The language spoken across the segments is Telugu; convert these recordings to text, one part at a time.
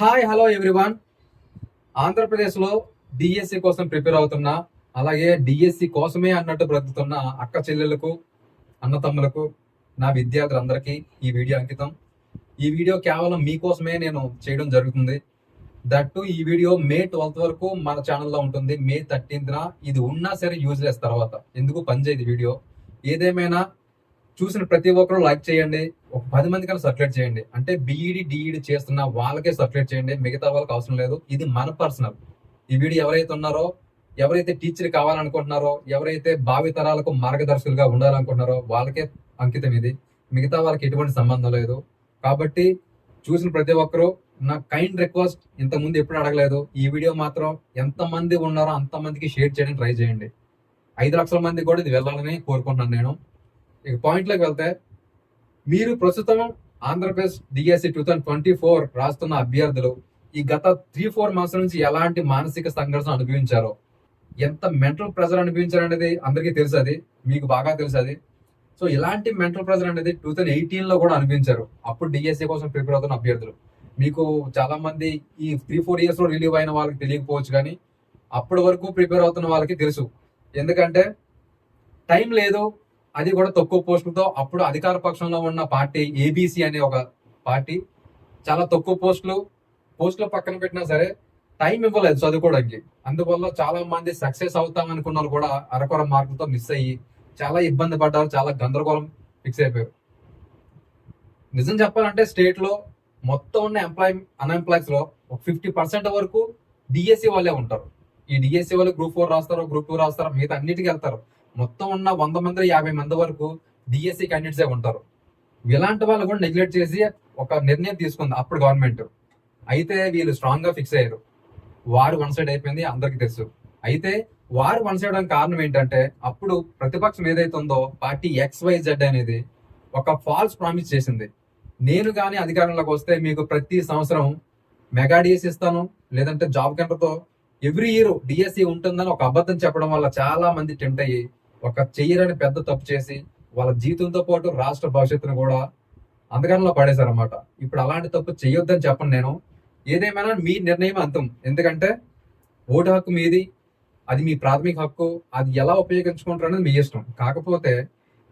హాయ్ హలో ఎవ్రీవన్ ఆంధ్రప్రదేశ్లో డిఎస్సి కోసం ప్రిపేర్ అవుతున్నా అలాగే డిఎస్సి కోసమే అన్నట్టు బ్రతుకుతున్న అక్క చెల్లెలకు అన్నతమ్ములకు నా విద్యార్థులందరికీ ఈ వీడియో అంకితం. ఈ వీడియో కేవలం మీకోసమే నేను చేయడం జరుగుతుంది. దట్టు ఈ వీడియో మే ట్వెల్త్ వరకు మన ఛానల్లో ఉంటుంది. మే థర్టీన్త్న ఇది ఉన్నా సరే యూజ్లెస్ తర్వాత. ఎందుకు పనిచేయదు వీడియో? ఏదేమైనా చూసిన ప్రతి ఒక్కరు లైక్ చేయండి. ఒక పది మంది కన్నా సర్క్యులేట్ చేయండి. అంటే బీఈడి డిఈడి చేస్తున్న వాళ్ళకే సర్క్యులేట్ చేయండి. మిగతా వాళ్ళకి అవసరం లేదు. ఇది మన పర్సనల్. ఈ వీడియో ఎవరైతే ఉన్నారో ఎవరైతే టీచర్ కావాలనుకుంటున్నారో ఎవరైతే భావితరాలకు మార్గదర్శకులుగా ఉండాలనుకుంటున్నారో వాళ్ళకే అంకితం ఇది. మిగతా వాళ్ళకి ఎటువంటి సంబంధం లేదు. కాబట్టి చూసిన ప్రతి ఒక్కరూ నా కైండ్ రిక్వెస్ట్ ఇంతకుముందు ఎప్పుడు అడగలేదు. ఈ వీడియో మాత్రం ఎంతమంది ఉన్నారో అంతమందికి షేర్ చేయడానికి ట్రై చేయండి. ఐదు లక్షల మంది కూడా ఇది వెళ్ళాలని కోరుకుంటున్నాను నేను. ఇక పాయింట్లోకి వెళ్తే మీరు ప్రస్తుతం Andhra Pradesh DSC two thousand twenty four రాస్తున్న అభ్యర్థులు ఈ గత త్రీ ఫోర్ మంత్స్ నుంచి ఎలాంటి మానసిక సంఘర్షణ అనుభవించారో ఎంత మెంటల్ ప్రెజర్ అనిపించారు అనేది అందరికీ తెలుసు అది మీకు బాగా తెలుసు అది. సో ఇలాంటి మెంటల్ ప్రెజర్ అనేది టూ థౌసండ్ ఎయిటీన్లో కూడా అనిపించారు అప్పుడు డిఎస్సి కోసం ప్రిపేర్ అవుతున్న అభ్యర్థులు. మీకు చాలా మంది ఈ త్రీ ఫోర్ ఇయర్స్లో రిలీవ్ అయిన వాళ్ళకి తెలియకపోవచ్చు కానీ అప్పటి వరకు ప్రిపేర్ అవుతున్న వాళ్ళకి తెలుసు. ఎందుకంటే టైం లేదు అది కూడా తక్కువ పోస్టులతో అప్పుడు అధికార పక్షంలో ఉన్న పార్టీ ఏబీసీ అనే ఒక పార్టీ చాలా తక్కువ పోస్టులు పోస్టులు పక్కన పెట్టినా సరే టైం ఇవ్వలేదు చదువుకోవడానికి. అందువల్ల చాలా మంది సక్సెస్ అవుతాం అనుకున్నారు వాళ్ళు కూడా అరకొర మార్కులతో మిస్ అయ్యి చాలా ఇబ్బంది పడ్డారు చాలా గందరగోళం ఫిక్స్ అయిపోయారు. నిజం చెప్పాలంటే స్టేట్లో మొత్తం ఉన్న ఎంప్లాయ్ అన్ఎంప్లాయ్స్లో ఒక ఫిఫ్టీ పర్సెంట్ వరకు డిఎస్సి వాళ్ళే ఉంటారు. ఈ డిఎస్సి వాళ్ళు గ్రూప్ ఫోర్ రాస్తారు గ్రూప్ టూ రాస్తారో మిగతా అన్నిటికీ వెళ్తారు. మొత్తం ఉన్న వంద మంది యాభై మంది వరకు డిఎస్సి క్యాండిడేట్సే ఉంటారు. ఇలాంటి వాళ్ళు కూడా నెగ్లెక్ట్ చేసి ఒక నిర్ణయం తీసుకుంది అప్పుడు గవర్నమెంట్ అయితే వీళ్ళు స్ట్రాంగ్గా ఫిక్స్ అయ్యారు. వారు వన్ సైడ్ అయిపోయింది అందరికి తెలుసు. అయితే వారు వన్ సైడ్ కారణం ఏంటంటే అప్పుడు ప్రతిపక్షం ఏదైతే ఉందో పార్టీ ఎక్స్ వై జెడ్ అనేది ఒక ఫాల్స్ ప్రామిస్ చేసింది. నేను కానీ అధికారంలోకి వస్తే మీకు ప్రతి సంవత్సరం మెగా డిఎస్సి ఇస్తాను లేదంటే జాబ్తో ఎవ్రీ ఇయర్ డిఎస్సి ఉంటుందని ఒక అబద్ధం చెప్పడం వల్ల చాలా మంది టెంప్ట్ అయ్యి ఒక చెయ్యరని పెద్ద తప్పు చేసి వాళ్ళ జీవితంతో పాటు రాష్ట్ర భవిష్యత్తును కూడా అంధకారంలో పడేశారన్నమాట. ఇప్పుడు అలాంటి తప్పు చేయొద్దని చెప్పను నేను. ఏదేమైనా మీ నిర్ణయం అంతం. ఎందుకంటే ఓటు హక్కు మీది అది మీ ప్రాథమిక హక్కు అది ఎలా ఉపయోగించుకుంటారు అనేది మీ ఇష్టం. కాకపోతే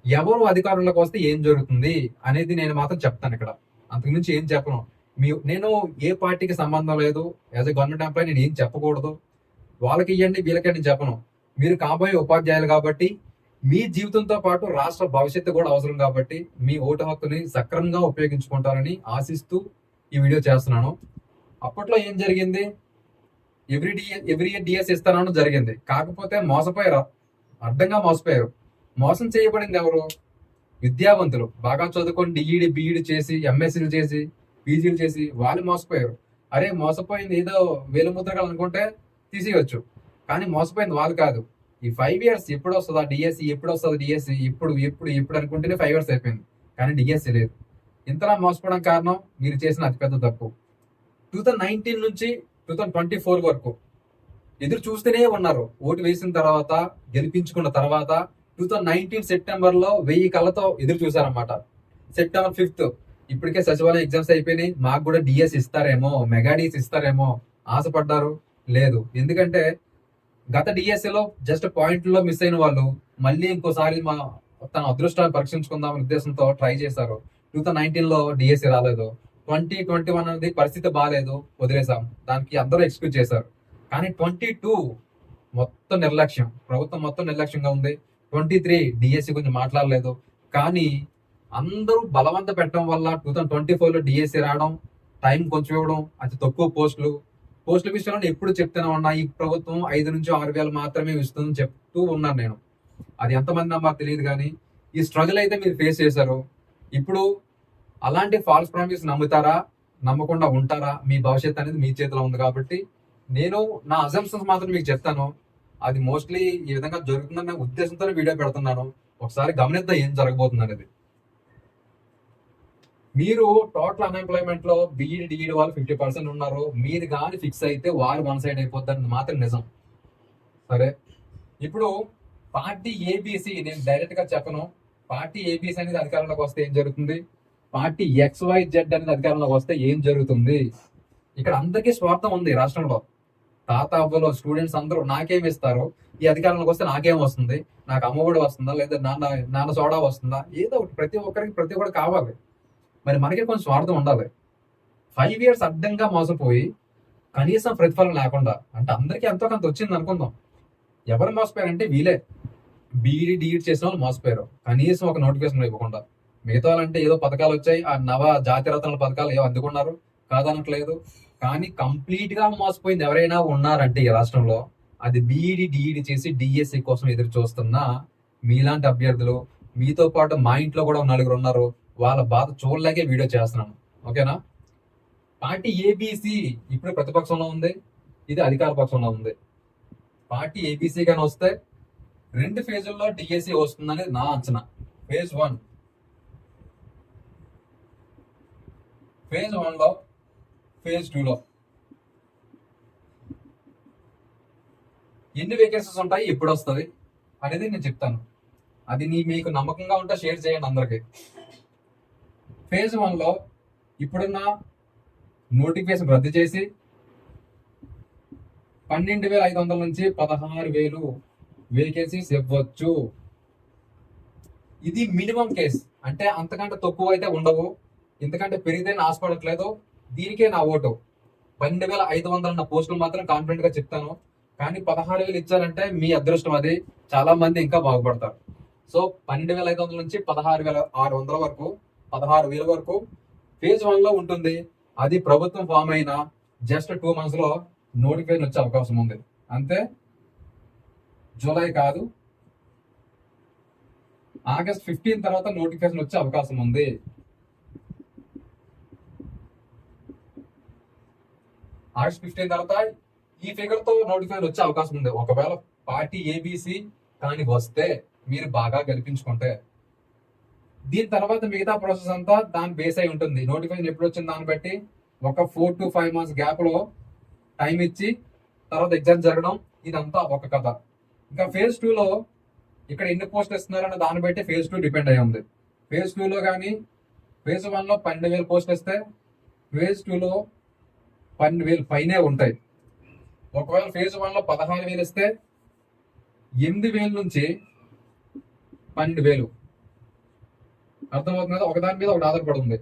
ఎవరు అధికారంలోకి వస్తే ఏం జరుగుతుంది అనేది నేను మాత్రం చెప్తాను ఇక్కడ. అంతకుమించి ఏం చెప్పను. మీ నేను ఏ పార్టీకి సంబంధం లేదు. యాజ్ ఎ గవర్నమెంట్ ఎంప్లాయీ నేను ఏం చెప్పకూడదు. వాళ్ళకి ఇవ్వండి వీళ్ళకి నేను చెప్పను. మీరు కాబోయే ఉపాధ్యాయులు కాబట్టి మీ జీవితంతో పాటు రాష్ట్ర భవిష్యత్తు కూడా అవసరం కాబట్టి మీ ఓటు హక్కుని సక్రమంగా ఉపయోగించుకుంటారని ఆశిస్తూ ఈ వీడియో చేస్తున్నాను. అప్పట్లో ఏం జరిగింది? Every D every year DS ఇస్తానని జరిగింది. కాకపోతే మోసపోయారు? అడ్డంగా మోసపోయారు. మోసం చేయబడింది ఎవరు? విద్యావంతులు. బాగా చదువుకొని డిఈడి బిఈడి చేసి ఎంఎస్సీలు చేసి పీజీలు చేసి వాళ్ళు మోసపోయారు. అరే మోసపోయింది ఏదో వేలు ముద్రగా అనుకుంటే తీసేయచ్చు. కానీ మోసపోయింది వాళ్ళు కాదు. ఈ ఫైవ్ ఇయర్స్ ఎప్పుడు వస్తుందా డిఎస్సి ఎప్పుడు వస్తుంది డిఎస్సి ఎప్పుడు ఎప్పుడు ఎప్పుడు అనుకుంటేనే ఫైవ్ ఇయర్స్ అయిపోయింది. కానీ డిఎస్సి లేదు. ఇంతలా మోసపోవడం కారణం మీరు చేసిన అతిపెద్ద తప్పు. టూ థౌజండ్ నైన్టీన్ నుంచి టూ థౌజండ్ ట్వంటీ ఫోర్ వరకు ఎదురు చూస్తూనే ఉన్నారు. ఓటు వేసిన తర్వాత గెలిపించుకున్న తర్వాత టూ థౌజండ్ నైన్టీన్ సెప్టెంబర్లో వెయ్యి కళ్ళతో ఎదురు చూశారన్నమాట. సెప్టెంబర్ ఫిఫ్త్ ఇప్పటికే సచివాలయం ఎగ్జామ్స్ అయిపోయినాయి. మాకు కూడా డిఎస్ ఇస్తారేమో మెగా డిఎస్ ఇస్తారేమో ఆశపడ్డారు? లేదు. ఎందుకంటే గత డిఎస్ఏలో జస్ట్ పాయింట్లో మిస్ అయిన వాళ్ళు మళ్ళీ ఇంకోసారి మా తన అదృష్టాన్ని పరీక్షించుకుందామనే ఉద్దేశంతో ట్రై చేశారు. టూ థౌసండ్ నైన్టీన్లో రాలేదు. ట్వంటీ ట్వంటీ వన్ అనేది పరిస్థితి బాగాలేదు వదిలేసాం దానికి అందరూ ఎక్స్క్యూజ్ చేశారు. కానీ ట్వంటీ టూ మొత్తం నిర్లక్ష్యం. ప్రభుత్వం మొత్తం నిర్లక్ష్యంగా ఉంది. ట్వంటీ త్రీ డిఎస్సీ గురించి మాట్లాడలేదు. కానీ అందరూ బలవంత పెట్టడం వల్ల టూ థౌసండ్ ట్వంటీ ఫోర్లో డిఎస్సీ రావడం టైం కొంచెం ఇవ్వడం అతి తక్కువ పోస్టులు పోస్టుల విషయంలో ఎప్పుడు చెప్తూనే ఉన్నా ఈ ప్రభుత్వం ఐదు నుంచి ఆరు వేలు మాత్రమే ఇస్తుందని చెప్తూ ఉన్నాను నేను. అది ఎంతమంది నమ్మారు తెలియదు కానీ ఈ స్ట్రగుల్ అయితే మీరు ఫేస్ చేశారు. ఇప్పుడు అలాంటి ఫాల్స్ ప్రామిస్ నమ్ముతారా? నమ్మకుండా ఉంటారా? మీ భవిష్యత్తు అనేది మీ చేతిలో ఉంది కాబట్టి నేను నా అజంప్షన్స్ మాత్రం మీకు చెప్తాను. అది మోస్ట్లీ ఈ విధంగా జరుగుతుందనే ఉద్దేశంతో వీడియో పెడుతున్నాను. ఒకసారి గమనిద్దాం ఏం జరగబోతుంది అనేది. మీరు టోటల్ అన్ఎంప్లాయ్మెంట్లో బీఈడి డిఈడి వాళ్ళు ఫిఫ్టీ పర్సెంట్ ఉన్నారు. మీరు కానీ ఫిక్స్ అయితే వారు వన్ సైడ్ అయిపోతారని మాత్రం నిజం. సరే? ఇప్పుడు పార్టీ ఏబీసీ నేను డైరెక్ట్గా చెప్పను. పార్టీ ఏబీసీ అనేది అధికారంలోకి వస్తే ఏం జరుగుతుంది? పార్టీ ఎక్స్ వై జెడ్ అనేది అధికారంలోకి వస్తే ఏం జరుగుతుంది? ఇక్కడ అందరికీ స్వార్థం ఉంది ఈ రాష్ట్రంలో. తాత అవ్వలో స్టూడెంట్స్ అందరూ నాకేం ఇస్తారు? ఈ అధికారంలోకి వస్తే నాకేం వస్తుంది? నాకు అమ్మఒడి వస్తుందా? లేదా నాన్న నాన్న సోడా వస్తుందా? ఏదో ఒకటి ప్రతి ఒక్కరికి ప్రతి ఒక్కటి కావాలి. మరి మనకి కొంచెం స్వార్థం ఉండాలి. ఫైవ్ ఇయర్స్ అడ్డంగా మోసపోయి కనీసం ప్రతిఫలం లేకుండా అంటే అందరికీ ఎంతో కొంత వచ్చింది అనుకుందాం. ఎవరు మోసపోయారంటే వీలే బీఈడి డిఈడి చేసిన వాళ్ళు మోసపోయారు. కనీసం ఒక నోటిఫికేషన్ ఇవ్వకుండా. మిగతా వాళ్ళంటే ఏదో పథకాలు వచ్చాయి ఆ నవ జాతీయ రత్నాల పథకాలు ఏవో అందుకున్నారు. కాదనట్లేదు. కానీ కంప్లీట్గా మోసపోయింది ఎవరైనా ఉన్నారంటే ఈ రాష్ట్రంలో అది బీఈడి డిఈడి చేసి డిఎస్సి కోసం ఎదురు చూస్తున్న మీలాంటి అభ్యర్థులు మీతో పాటు మా ఇంట్లో కూడా నలుగురు ఉన్నారు. వాళ్ళ బాధ చూడలేకే వీడియో చేస్తున్నాను. ఓకేనా? పార్టీ ఏబీసీ ఇప్పుడు ప్రతిపక్షంలో ఉంది ఇది అధికార పక్షంలో ఉంది. పార్టీ ఏబీసీ కానీ వస్తే రెండు ఫేజుల్లో డిఎస్సి వస్తుందనేది నా అంచనా. ఫేజ్ వన్ ఫేజ్ వన్లో ఫేజ్ టూ లో. ఎన్ని వేకెన్సీస్ ఉంటాయి? ఎప్పుడు వస్తుంది? అనేది నేను చెప్తాను. అది నీ మీకు నమ్మకంగా ఉంటే షేర్ చేయండి అందరికి. ఫేజ్ వన్లో ఇప్పుడున్న నోటిఫికేషన్ రద్దు చేసి పన్నెండు వేల ఐదు వందల నుంచి పదహారు వేలు వేకెన్సీస్ ఇవ్వచ్చు. ఇది మినిమం కేస్. అంటే అంతకంటే తక్కువ అయితే ఉండవు. ఎందుకంటే పెరిగితే ఆశపడట్లేదు. దీనికే నా ఓటు. పన్నెండు వేల ఐదు వందల నా పోస్టులు మాత్రం కాన్ఫిడెంట్గా చెప్తాను. కానీ పదహారు వేలు ఇచ్చారంటే మీ అదృష్టం అది. చాలా మంది ఇంకా బాగుపడతారు. సో పన్నెండు వేల ఐదు వందల నుంచి పదహారు వేల ఆరు వందల వరకు పదహారు వేల వరకు ఫేజ్ వన్లో ఉంటుంది. అది ప్రభుత్వం ఫామ్ అయిన జస్ట్ టూ మంత్స్లో నోటిఫికేషన్ వచ్చే అవకాశం ఉంది. అంతే? జూలై కాదు. ఆగస్ట్ ఫిఫ్టీన్ తర్వాత నోటిఫికేషన్ వచ్చే అవకాశం ఉంది. ఆగస్ట్ ఫిఫ్టీన్ తర్వాత ఈ ఫిగర్తో నోటిఫికేషన్ వచ్చే అవకాశం ఉంది. ఒకవేళ పార్టీ ఏబిసి కానీ వస్తే మీరు బాగా గెలిపించుకుంటే. దీని తర్వాత మిగతా ప్రాసెస్ అంతా దాని బేస్ అయి ఉంటుంది. నోటిఫికేషన్ ఎప్పుడు వచ్చింది దాన్ని బట్టి ఒక ఫోర్ టు ఫైవ్ మంత్స్ గ్యాప్లో టైం ఇచ్చి తర్వాత ఎగ్జామ్ జరగడం ఇదంతా ఒక కథ. ఇంకా ఫేజ్ టూలో ఇక్కడ ఎన్ని పోస్ట్ ఇస్తున్నారన్న దాన్ని బట్టి ఫేజ్ టూ డిపెండ్ అయి ఉంది. ఫేజ్ టూలో కానీ ఫేజ్ వన్లో పన్నెండు వేలు పోస్ట్ ఇస్తే ఫేజ్ టూలో పన్నెండు వేలు పైనే ఉంటాయి. ఒకవేళ ఫేజ్ వన్లో పదహారు వేలు ఇస్తే ఎనిమిది వేల నుంచి పన్నెండు వేలు అర్థమవుతుంది? కదా ఒకదాని మీద ఒకటి ఆధారపడి ఉంది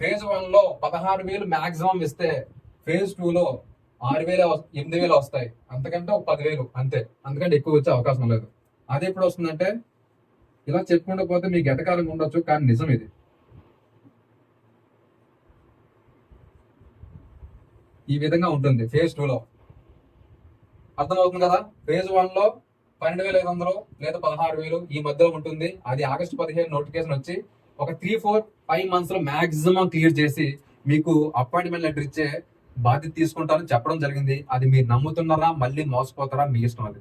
ఫేజ్ వన్లో పదహారు వేలు మాక్సిమం ఇస్తే ఫేజ్ టూ లో ఆరు వేల ఎనిమిది వేలు వస్తాయి. అంతకంటే ఒక పదివేలు అంతే. అంతకంటే ఎక్కువ వచ్చే అవకాశం లేదు. అది ఎప్పుడు వస్తుందంటే ఇలా చెప్పుకుంటూ పోతే మీకు ఎటకాలంగా ఉండొచ్చు కానీ నిజం ఇది. ఈ విధంగా ఉంటుంది ఫేజ్ టూలో అర్థమవుతుంది కదా? ఫేజ్ వన్లో పన్నెండు వేల ఐదు వందలు లేదా పదహారు వేలు ఈ మధ్యలో ఉంటుంది. అది ఆగస్టు పదిహేను నోటిఫికేషన్ వచ్చి ఒక త్రీ ఫోర్ ఫైవ్ మంత్స్లో మాక్సిమం క్లియర్ చేసి మీకు అపాయింట్మెంట్ లెటర్ ఇచ్చే బాధ్యత తీసుకుంటారని చెప్పడం జరిగింది. అది మీరు నమ్ముతున్నారా మళ్ళీ మోసపోతారా మీ ఇష్టం అది.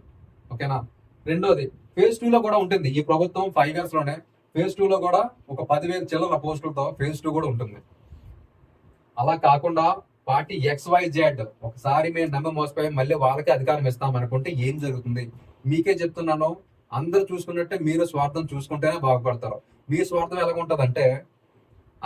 ఓకేనా? రెండోది ఫేజ్ టూ లో కూడా ఉంటుంది. ఈ ప్రభుత్వం ఫైవ్ ఇయర్స్లోనే ఫేజ్ టూ లో కూడా ఒక పదివేల చిల్లర పోస్టులతో ఫేజ్ టూ కూడా ఉంటుంది. అలా కాకుండా పార్టీ ఎక్స్ వై జెడ్ ఒకసారి మేము నమ్మి మోసపోయి మళ్ళీ వాళ్ళకి అధికారం ఇస్తాం అనుకుంటే ఏం జరుగుతుంది? మీకే చెప్తున్నాను అందరూ చూసుకున్నట్టే మీరు స్వార్థం చూసుకుంటేనే బాగుపడతారు. మీ స్వార్థం ఎలా ఉంటదంటే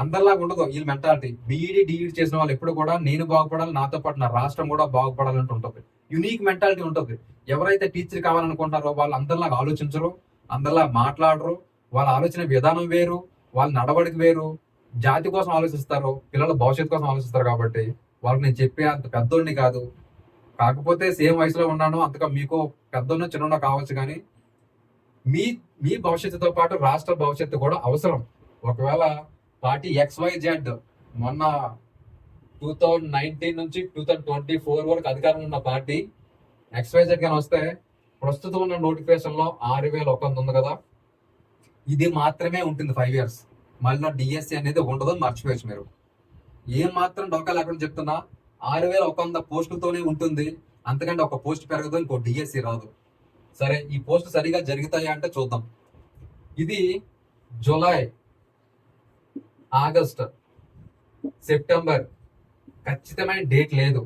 అందరిలాగా ఉండదు వీళ్ళ మెంటాలిటీ బీఈడి డిఈడి చేసిన వాళ్ళు ఎప్పుడు కూడా నేను బాగుపడాలి నాతో పాటు నా రాష్ట్రం కూడా బాగుపడాలంటూ ఉంటుంది. యునీక్ మెంటాలిటీ ఉంటుంది. ఎవరైతే టీచర్ కావాలనుకుంటారో వాళ్ళు అందరిలాగా ఆలోచించరు అందరిలా మాట్లాడరు. వాళ్ళ ఆలోచన విధానం వేరు వాళ్ళ నడవడిక వేరు. జాతి కోసం ఆలోచిస్తారు పిల్లల భవిష్యత్తు కోసం ఆలోచిస్తారు కాబట్టి వాళ్ళకి నేను చెప్పే అంత పెద్దోడిని కాదు. కాకపోతే సేమ్ వయసులో ఉన్నానో అంతగా మీకు పెద్దోన్నో చిన్న కావచ్చు కానీ మీ మీ భవిష్యత్తుతో పాటు రాష్ట్ర భవిష్యత్తు కూడా అవసరం. ఒకవేళ పార్టీ ఎక్స్ వై జెడ్ మొన్న టూ థౌజండ్ నైన్టీన్ నుంచి టూ థౌజండ్ ట్వంటీ ఫోర్ వరకు అధికారం ఉన్న పార్టీ ఎక్స్ వై జెడ్ కానీ వస్తే ప్రస్తుతం ఉన్న నోటిఫికేషన్లో ఆరు వేల ఒక వంద ఉంది కదా. ఇది మాత్రమే ఉంటుంది ఫైవ్ ఇయర్స్ మళ్ళీ డిఎస్సి అనేది ఉండదు మర్చిపోవచ్చు మీరు. ఏం మాత్రం డొక్క లేకుండా చెప్తున్నా ఆరు వేల ఒక వంద పోస్టులతోనే ఉంటుంది. అంతకంటే ఒక పోస్ట్ పెరగదు ఇంకో డిఎస్సి రాదు. సరే ఈ పోస్ట్ సరిగా జరుగుతాయా అంటే చూద్దాం. ఇది జూలై ఆగస్ట్ సెప్టెంబర్. ఖచ్చితమైన డేట్ లేదు.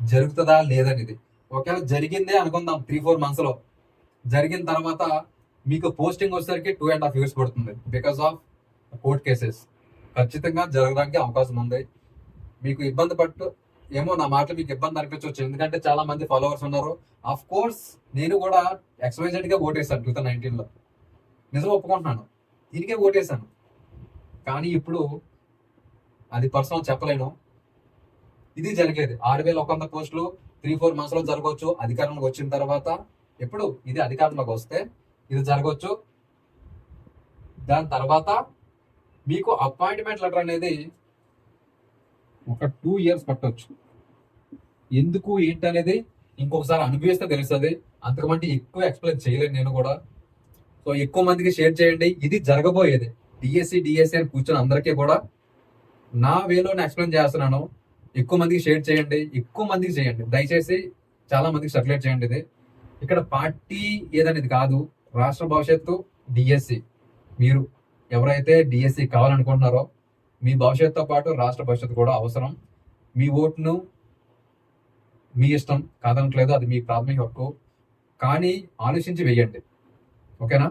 జరుగుతుందా లేదనేది ఒకవేళ జరిగిందే అనుకుందాం త్రీ ఫోర్ మంత్స్లో జరిగిన తర్వాత మీకు పోస్టింగ్ వచ్చేసరికి టూ అండ్ హాఫ్ ఇయర్స్ పడుతుంది. బికాస్ ఆఫ్ కోర్ట్ కేసెస్ ఖచ్చితంగా జరగడానికి అవకాశం ఉంది. మీకు ఇబ్బంది పట్టు ఏమో నా మాటలు మీకు ఇబ్బంది అనిపించవచ్చు ఎందుకంటే చాలా మంది ఫాలోవర్స్ ఉన్నారు. ఆఫ్ కోర్స్ నేను కూడా ఎక్స్వైజెడ్గా ఓటేసాను టూ థౌసండ్ నైన్టీన్లో నిజం ఒప్పుకుంటున్నాను. దీనికే ఓటేసాను. కానీ ఇప్పుడు అది పర్సనల్ చెప్పలేను. ఇది జరిగేది ఆరు వేల ఒక వంద పోస్టులు త్రీ ఫోర్ మంత్స్లో జరగవచ్చు. అధికారంలోకి వచ్చిన తర్వాత ఎప్పుడు ఇది అధికారంలోకి వస్తే ఇది జరగవచ్చు. దాని తర్వాత మీకు అపాయింట్మెంట్ లెటర్ అనేది ఒక టూ ఇయర్స్ పట్టవచ్చు ఎందుకు ఏంటి అనేది ఇంకొకసారి అనుభవిస్తే తెలుస్తుంది. అంతకుమంటే ఎక్కువ ఎక్స్ప్లెయిన్ చేయలేను నేను కూడా. సో ఎక్కువ మందికి షేర్ చేయండి. ఇది జరగబోయేది. డిఎస్సి డిఎస్సి అని కూర్చొని అందరికీ కూడా. నా వేలో ఎక్స్ప్లెయిన్ చేస్తున్నాను. ఎక్కువ మందికి షేర్ చేయండి. ఎక్కువ మందికి చేయండి. దయచేసి చాలా మందికి సర్క్యులేట్ చేయండి ఇది. ఇక్కడ పార్టీ ఏదనేది కాదు. రాష్ట్ర భవిష్యత్తు డిఎస్సి మీరు ఎవరైతే డిఎస్సి కావాలనుకుంటున్నారో మీ భవిష్యత్తుతో పాటు రాష్ట్ర భవిష్యత్తు కూడా అవసరం. మీ ఓటును మీ ఇష్టం కాదనట్లేదు అది మీ ప్రాథమిక హక్కు. కానీ ఆలోచించి వెయ్యండి. ఓకేనా?